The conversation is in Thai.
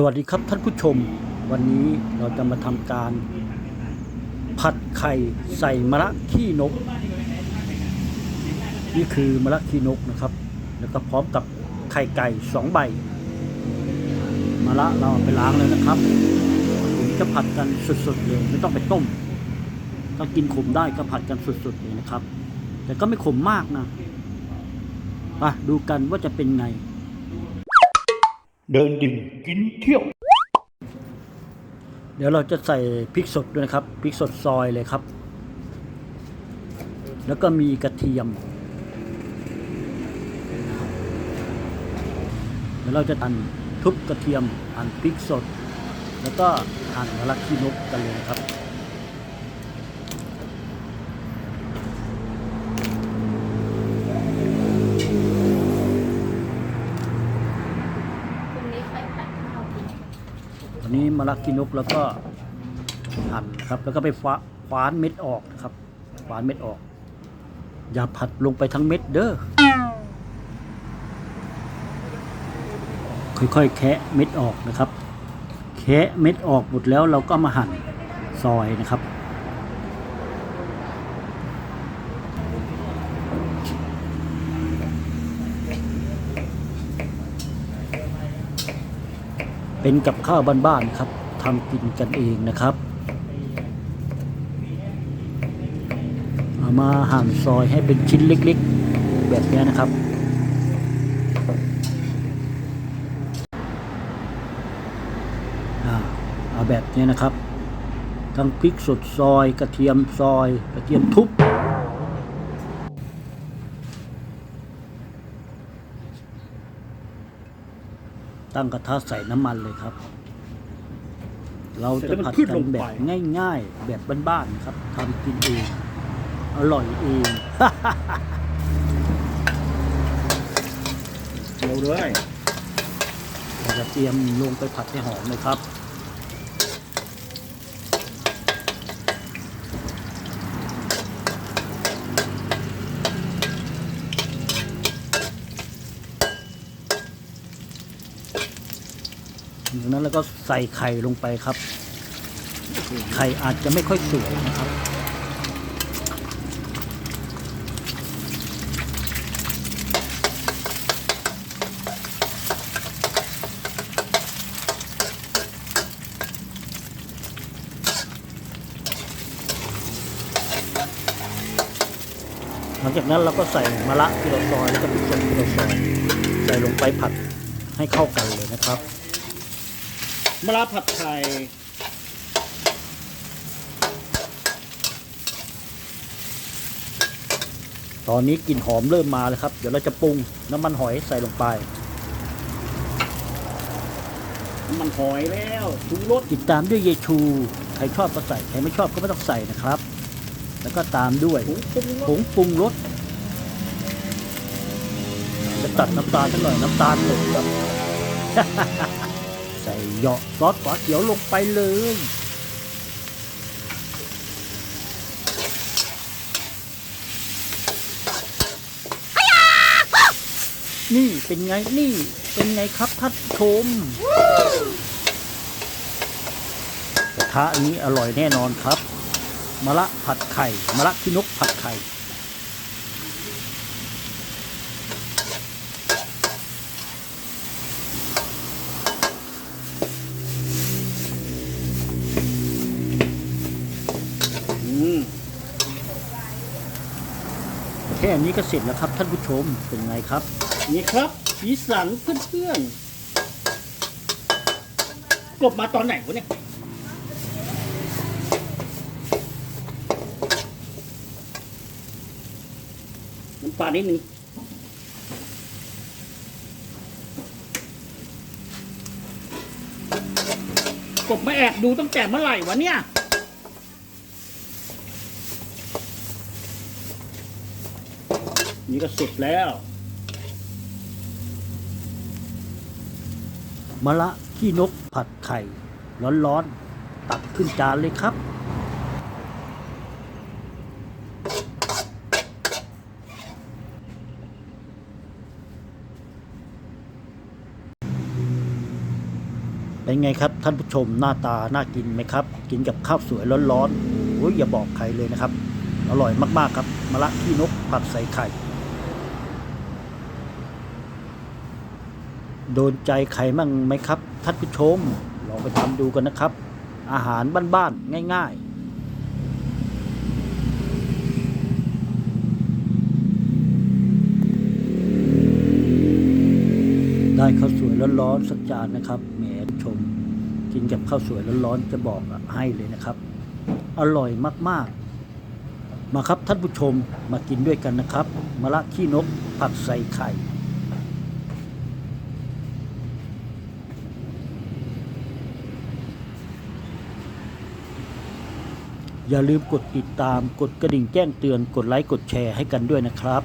สวัสดีครับท่านผู้ชม วันนี้เราจะมาทำการ ผัดไข่ใส่มะระขี้นก นี่คือมะระขี้นกนะครับ แล้วก็พร้อมกับไข่ไก่สองใบมะระเราเอาไปล้างแล้วนะครับผมจะผัดกันสุดๆเลยไม่ต้องไปต้มถ้ากินขมได้ก็ผัดกันสุดๆเลยนะครับ แต่ก็ไม่ขมมากนะมาดูกันว่าจะเป็นไง เดินดิ่งกินเที่ยว เดี๋ยวเราจะใส่พริกสดด้วยนะครับพริกสดซอยเลยครับ แล้วก็มีกระเทียม เดี๋ยวเราจะตันทุบกระเทียมหั่นพริกสด แล้วก็หั่นมะระขี้นกกันเลยครับ พรุ่งนี้ค่อยผัดข้าวกิน ต อนนี้มะระกินกแล้วก็หั่นครับ แล้วก็ไปฟ้าคว้านเม็ดออกนะครับฟ้านเม็ดออก อย่าผัดลงไปทั้งเม็ดเด้อค่อยๆแคะเม็ดออกนะครับ แคะเม็ดออกหมดแล้วเราก็มาหั่นซอยนะครับ เป็นกับข้าวบ้านๆครับทำกินกันเองนะครับเอามาหั่นซอยให้เป็นชิ้นเล็กๆ แบบนี้นะครับอ่าเอาแบบนี้นะครับ ทั้งพริกสดซอยกระเทียมซอย กระเทียมทุบ ตั้งกระทะใส่น้ำมันเลยครับ เราจะผัดกันแบบง่าย ๆ แบบบ้านๆนะครับทำกินเอง อร่อยเองเร็วเลยเราจะเตรียมลงไปผัดให้หอมเลยครับ นั้นแล้วก็ใส่ไข่ลงไปครับ ไข่อาจจะไม่ค่อยสวยนะครับหลังจากนั้นเราก็ใส่มะระที่เราซอยแล้วก็พริกสดที่เราซอยใส่ลงไปผัดให้เข้ากันเลยนะครับ มะระผัดไทยตอนนี้กลิ่นหอมเริ่มมาแล้วครับ เดี๋ยวเราจะปรุงน้ำมันหอยใส่ลงไป น้ำมันหอยแล้วชูรสติดตามด้วยเยชู ใครชอบก็ใส่ ใครไม่ชอบก็ไม่ต้องใส่นะครับ แล้วก็ตามด้วยผงปรุงรผสงปรุงรสจะตัดน้ำตาลสักหน่อยน้ำตาลหมดครับใส่ เหยาะซอสฝาเขียวลงไปเลย นี่เป็นไงนี่เป็นไงครับท่านชมกระทะนี้อร่อยแน่นอนครับมะระผัดไข่มะระขี้นกผัดไข่ แค่นี้ก็เสร็จแล้วครับท่านผู้ชมเป็นไงครับ นี่ครับสีสันเพื่อนๆกบมาตอนไหนวะเนี่ยน้ำปลานิดนึงกบมาแอบดูตั้งแต่เมื่อไหร่วะเนี่ย นี่ก็สุดแล้วมะระขี้นกผัดไข่ ร้อนๆ ตักขึ้นจานเลยครับ เป็นไงครับท่านผู้ชมหน้าตา น่ากินไหมครับ กินกับข้าวสวยร้อนๆโอ้ยอย่าบอกใครเลยนะครับ อร่อยมากๆครับมะละขี้นกผัดใส่ไข่ โดนใจใครมั่งไหมครับท่านผู้ชม ลองไปทำดูกันนะครับ อาหารบ้านๆง่าย ๆได้ข้าวสวยร้อนๆสักจานนะครับแหมชม กินกับข้าวสวยร้อนๆจะบอกให้เลยนะครับ อร่อยมากๆ มาครับท่านผู้ชมมากินด้วยกันนะครับมะละขี้นกผัดใส่ไข่ อย่าลืมกดติดตาม กดกระดิ่งแจ้งเตือน กดไลค์ กดแชร์ให้กันด้วยนะครับ